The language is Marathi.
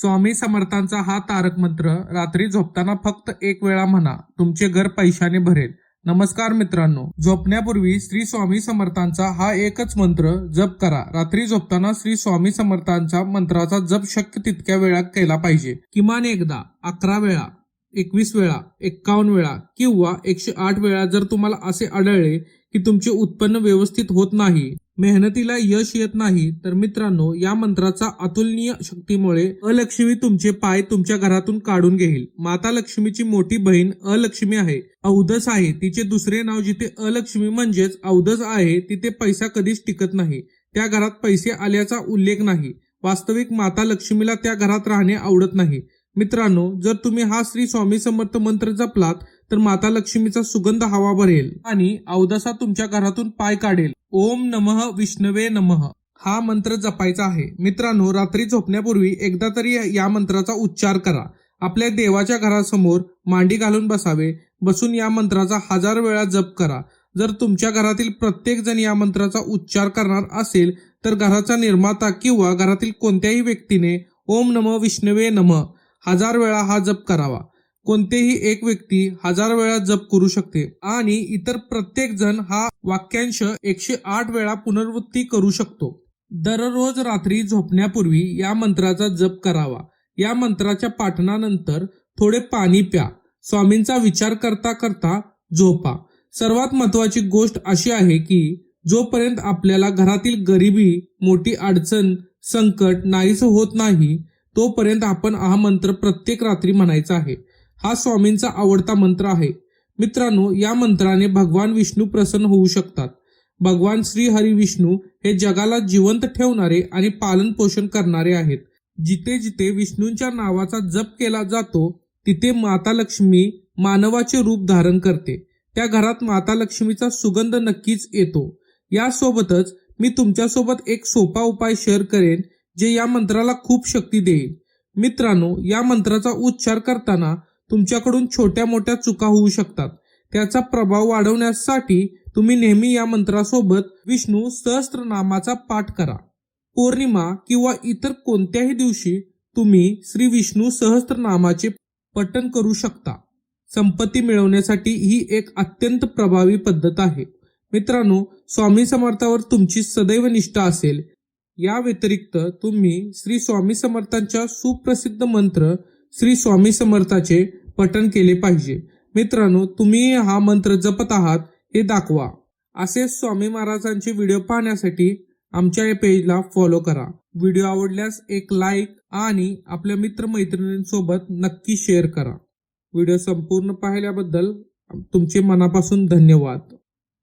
स्वामी समर्थांचा हा तारक मंत्र रात्री झोपताना फक्त एक वेळा म्हणा तुमचे घर पैशाने भरेल. नमस्कार मित्रांनो झोपण्यापूर्वी श्री स्वामी समर्थांचा हा एकच मंत्र जप करा. रात्री झोपताना श्री स्वामी समर्थांचा मंत्राचा जप शक्य तितक्या वेळा केला पाहिजे. किमान एकदा अकरा वेळा एकवीस वेळा एक्कावन्न वेळा किंवा एकशे आठ वेळा जर तुम्हाला असे आढळले की तुमचे उत्पन्न व्यवस्थित होत नाही मेहनतीला यश येत नाही तर मित्रांनो या मंत्राचा अतुलनीय शक्तीमुळे अलक्ष्मी तुमचे पाय तुमच्या घरातून काढून घेईल. माता लक्ष्मीची मोठी बहीण अलक्ष्मी आहे. अवधस आहे तिचे दुसरे नाव जिथे अलक्ष्मी म्हणजेच अवधस आहे तिथे पैसा कधीच टिकत नाही. त्या घरात पैसे आल्याचा उल्लेख नाही. वास्तविक माता लक्ष्मीला त्या घरात राहणे आवडत नाही. मित्रांनो जर तुम्ही हा श्री स्वामी समर्थ मंत्र जपलात तर माता लक्ष्मीचा सुगंध हवा भरेल आणि अवदसा तुमच्या घरातून पाय काढेल. ओम नमः विष्णवे नमः. हा मंत्र जपायचा आहे. मित्रांनो रात्री झोपण्यापूर्वी एकदा तरी या मंत्राचा उच्चार करा. आपल्या देवाच्या घरासमोर मांडी घालून बसावे. बसून या मंत्राचा हजार वेळा जप करा. जर तुमच्या घरातील प्रत्येक जण या मंत्राचा उच्चार करणार असेल तर घराचा निर्माता किंवा घरातील कोणत्याही व्यक्तीने ओम नम विष्णवे नम हजार वेळा हा जप करावा. कोणतेही एक व्यक्ती हजार वेळा जप करू शकते आणि इतर प्रत्येक जण हा वाक्यांश एकशे आठ वेळा पुनरावृत्ती करू शकतो. दररोज रात्री झोपण्यापूर्वी या मंत्राचा जप करावा. या मंत्राच्या पाठनानंतर थोडे पाणी प्या. स्वामींचा विचार करता करता झोपा. सर्वात महत्वाची गोष्ट अशी आहे की जोपर्यंत आपल्याला घरातील गरिबी मोठी अडचण संकट नाहीस होत नाही तोपर्यंत आपण हा मंत्र प्रत्येक रात्री म्हणायचा आहे. हा स्वामींचा आवडता मंत्र आहे. मित्रांनो या मंत्राने भगवान विष्णू प्रसन्न होऊ शकतात. भगवान श्री हरी विष्णू हे जगाला जिवंत ठेवणारे आणि पालन पोषण करणारे आहेत. जिथे जिथे विष्णूंच्या नावाचा जप केला जातो तिथे माता लक्ष्मी मानवाचे रूप धारण करते. त्या घरात माता लक्ष्मीचा सुगंध नक्कीच येतो. यासोबतच मी तुमच्यासोबत एक सोपा उपाय शेअर करेन जे या मंत्राला खूप शक्ती देईल. मित्रांनो या मंत्राचा उच्चार करताना तुमच्याकडून छोट्या मोठ्या चुका होऊ शकतात. त्याचा प्रभाव वाढवण्यासाठी तुम्ही नेहमी या मंत्रासोबत विष्णू सहस्त्रनामाचा पाठ करा. पौर्णिमा किंवा इतर कोणत्याही दिवशी तुम्ही श्री विष्णू सहस्त्रनामाचे पठण करू शकता. संपत्ती मिळवण्यासाठी ही एक अत्यंत प्रभावी पद्धत आहे. मित्रांनो स्वामी समर्थावर तुमची सदैव निष्ठा असेल. या व्यतिरिक्त तुम्ही श्री स्वामी समर्थांच्या सुप्रसिद्ध मंत्र श्री स्वामी समर्थाचे पठण केले पाहिजे. मित्रांनो तुम्ही हा मंत्र जपत आहात हे दाखवा. असे स्वामी महाराजांचे व्हिडिओ पाहण्यासाठी आमच्या या पेजला फॉलो करा. व्हिडिओ आवडल्यास एक लाईक आणि आपल्या मित्रमैत्रिणींसोबत नक्की शेअर करा. व्हिडिओ संपूर्ण पाहिल्याबद्दल तुमचे मनापासून धन्यवाद.